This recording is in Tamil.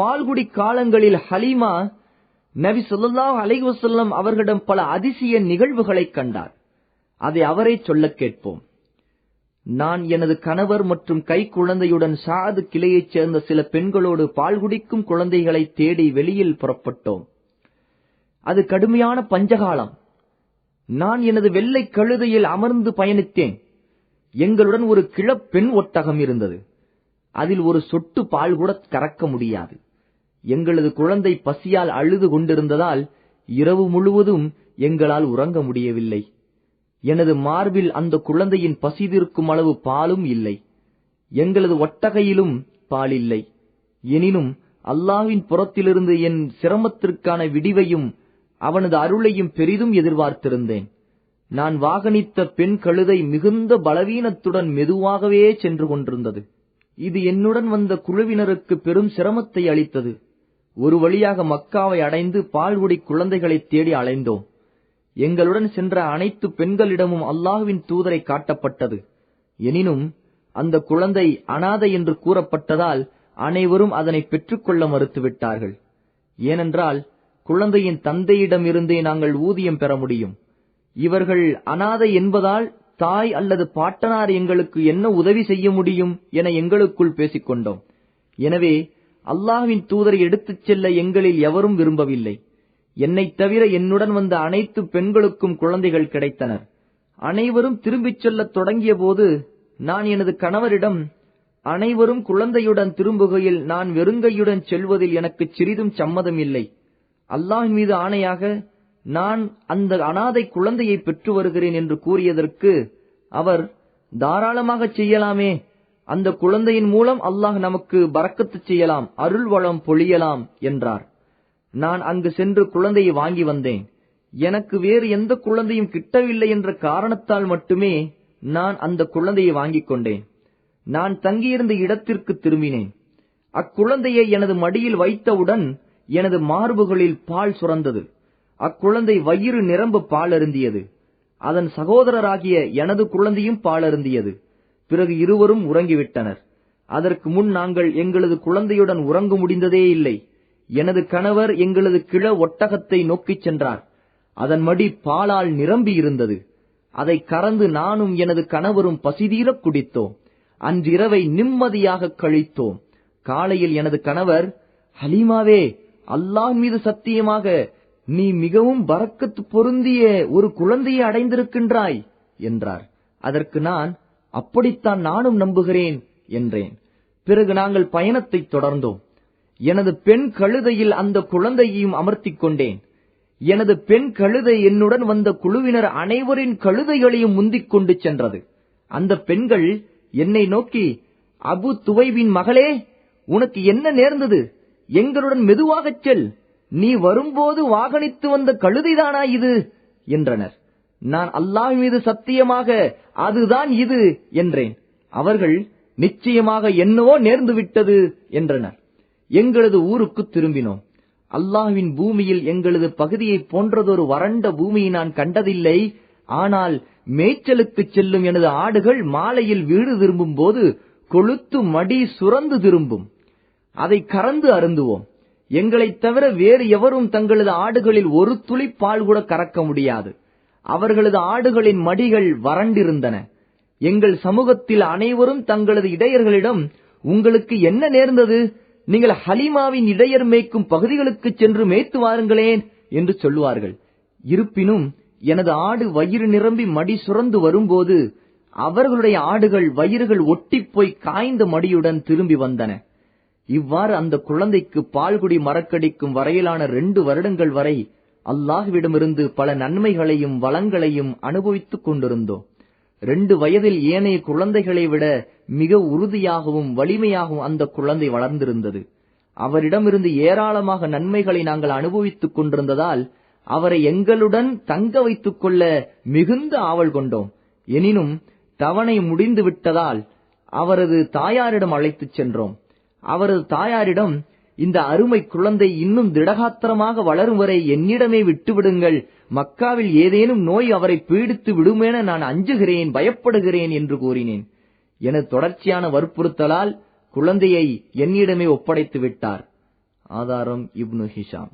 பால்குடி காலங்களில் ஹலீமா நபி சொல்லாஹ் அலைவசல்லம் அவர்களிடம் பல அதிசய நிகழ்வுகளை கண்டார். அதை அவரே சொல்லக் கேட்போம். நான் எனது கணவர் மற்றும் கை குழந்தையுடன் சாது கிளையைச் சேர்ந்த சில பெண்களோடு பால் குடிக்கும் குழந்தைகளை தேடி வெளியில் புறப்பட்டோம். அது கடுமையான பஞ்சகாலம். நான் எனது வெள்ளை கழுதையில் அமர்ந்து பயணித்தேன். எங்களுடன் ஒரு கிழப்பெண் ஒட்டகம் இருந்தது. அதில் ஒரு சொட்டு பால் கூட கறக்க முடியாது. எங்களது குழந்தை பசியால் அழுது கொண்டிருந்ததால் இரவு முழுவதும் எங்களால் உறங்க முடியவில்லை. எனது மார்பில் அந்த குழந்தையின் பசி தீர்க்கும் அளவு பாலும் இல்லை. எங்களது ஒட்டகையிலும் பால் இல்லை எனினும் அல்லாஹ்வின் புறத்திலிருந்து என் சிரமத்திற்கான விடிவையும் அவனது அருளையும் பெரிதும் எதிர்பார்த்திருந்தேன். நான் வாகனித்த பெண் கழுதை மிகுந்த பலவீனத்துடன் மெதுவாகவே சென்று கொண்டிருந்தது. இது என்னுடன் வந்த குழுவினருக்கு பெரும் சிரமத்தை அளித்தது. ஒரு வழியாக மக்காவை அடைந்து பால்குடி குழந்தைகளை தேடி அலைந்தோம். எங்களுடன் சென்ற அனைத்து பெண்களிடமும் அல்லாஹ்வின் தூதரை காட்டப்பட்டது. எனினும் அந்த குழந்தை அனாதை என்று கூறப்பட்டதால் அனைவரும் அதனை பெற்றுக்கொள்ள மறுத்துவிட்டார்கள். ஏனென்றால் குழந்தையின் தந்தையிடம் இருந்தே நாங்கள் ஊதியம் பெற முடியும். இவர்கள் அனாதை என்பதால் தாய் அல்லது பாட்டனார் எங்களுக்கு என்ன உதவி செய்ய முடியும் என எங்களுக்குள் பேசிக்கொண்டோம். எனவே அல்லாஹ்வின் தூதரை எடுத்துச் செல்ல எங்களில் எவரும் விரும்பவில்லை. என்னைத் தவிர என்னுடன் வந்த அனைத்து பெண்களுக்கும் குழந்தைகள் கிடைத்தனர். அனைவரும் திரும்பிச் சொல்லத் தொடங்கிய போது நான் எனது கணவரிடம் அனைவரும் குழந்தையுடன் திரும்புகையில் நான் வெறுங்கையுடன் செல்வதில் எனக்கு சிறிதும் சம்மதம் இல்லை. அல்லாஹ் மீது ஆணையாக நான் அந்த அனாதை குழந்தையை பெற்று வருகிறேன் என்று கூறியதற்கு அவர் தாராளமாக செய்யலாமே. அந்த குழந்தையின் மூலம் அல்லாஹ் நமக்கு பறக்கத்து செய்யலாம் அருள் வளம் பொழியலாம் என்றார். நான் அங்கு சென்று குழந்தையை வாங்கி வந்தேன். எனக்கு வேறு எந்த குழந்தையும் கிட்டவில்லை என்ற காரணத்தால் மட்டுமே நான் அந்த குழந்தையை வாங்கிக் கொண்டேன். நான் தங்கியிருந்த இடத்திற்கு திரும்பினேன். அக்குழந்தையை எனது மடியில் வைத்தவுடன் எனது மார்புகளில் பால் சுரந்தது. அக்குழந்தை வயிறு நிரம்ப பால் அருந்தியது அதன் சகோதரராகிய எனது குழந்தையும் பால் அருந்தியது பிறகு இருவரும் உறங்கிவிட்டனர். அதற்கு முன் நாங்கள் எங்களது குழந்தையுடன் உறங்க முடிந்ததே இல்லை. எனது கணவர் எங்களது கிழ ஒட்டகத்தை நோக்கிச் சென்றார். அதன் மடி பாலால் நிரம்பி இருந்தது. அதை கறந்து நானும் எனது கணவரும் பசிதீரக் குடித்தோம். அன்றிரவை நிம்மதியாக கழித்தோம். காலையில் எனது கணவர் ஹலீமாவே அல்லாஹ் மீது சத்தியமாக நீ மிகவும் பறக்கத்து பொருந்திய ஒரு குழந்தையை அடைந்திருக்கின்றாய் என்றார். அதற்கு நான் அப்படித்தான் நானும் நம்புகிறேன் என்றேன். பிறகு நாங்கள் பயணத்தை தொடர்ந்தோம். எனது பெண் கழுதையில் அந்த குழந்தையையும் அமர்த்திக் கொண்டேன். எனது பெண் கழுதை என்னுடன் வந்த குழுவினர் அனைவரின் கழுதைகளையும் முந்திக் கொண்டு சென்றது. அந்த பெண்கள் என்னை நோக்கி அபு துவைவின் மகளே உனக்கு என்ன நேர்ந்தது? எங்களுடன் மெதுவாகச் செல். நீ வரும்போது வாகனித்து வந்த கழுதைதானா இது? என்றனர். நான் அல்லாஹ் மீது சத்தியமாக அதுதான் இது என்றேன். அவர்கள் நிச்சயமாக என்னவோ நேர்ந்து விட்டது என்றனர். எங்களது ஊருக்கு திரும்பினோம். அல்லாஹ்வின் பூமியில் எங்களது பகுதியைப் போன்றதொரு வறண்ட பூமியை நான் கண்டதில்லை. ஆனால் மேய்ச்சலுக்குச் செல்லும் எனது ஆடுகள் மாலையில் வீடு திரும்பும் போது கொளுத்து மடி சுரந்து திரும்பும். அதை கறந்து அருந்துவோம். எங்களைத் தவிர வேறு எவரும் தங்களது ஆடுகளில் ஒரு துளி பால் கூட கறக்க முடியாது. அவர்களது ஆடுகளின் மடிகள் வறண்டிருந்தன. எங்கள் சமூகத்தில் அனைவரும் தங்களது இடையர்களிடம் உங்களுக்கு என்ன நேர்ந்தது? நீங்கள் ஹலிமாவின் இடையர் மேய்க்கும் பகுதிகளுக்கு சென்று மேய்த்து வாருங்களேன் என்று சொல்லுவார்கள். இருப்பினும் எனது ஆடு வயிறு நிரம்பி மடி சுரந்து வரும்போது அவர்களுடைய ஆடுகள் வயிறுகள் ஒட்டி போய் காய்ந்த மடியுடன் திரும்பி வந்தன. இவ்வாறு அந்த குழந்தைக்கு பால்குடி மறக்கடிக்கும் வரையிலான ரெண்டு வருடங்கள் வரை அல்லாஹ்விடமிருந்து பல நன்மைகளையும் வளங்களையும் அனுபவித்துக் கொண்டிருந்தோம். ரெண்டு வயதில் ஏனைய குழந்தைகளை விட மிக உறுதியாகவும் வலிமையாகவும் அந்த குழந்தை வளர்ந்திருந்தது. அவரிடமிருந்து ஏராளமாக நன்மைகளை நாங்கள் அனுபவித்துக் கொண்டிருந்ததால் அவரை எங்களுடன் தங்க வைத்துக் கொள்ள மிகுந்த ஆவல் கொண்டோம். எனினும் தவணை முடிந்து விட்டதால் அவரது தாயாரிடம் அழைத்துச் சென்றோம். அவரது தாயாரிடம் இந்த அருமை குழந்தை இன்னும் திடகாத்திரமாக வளரும் வரை என்னிடமே விட்டுவிடுங்கள். மக்காவில் ஏதேனும் நோய் அவரை பீடித்து விடுமென நான் அஞ்சுகிறேன் பயப்படுகிறேன் என்று கூறினேன். என தொடர்ச்சியான வற்புறுத்தலால் குழந்தையை என்னிடமே ஒப்படைத்து விட்டார். ஆதாரம் இப்னு ஹிஷாம்.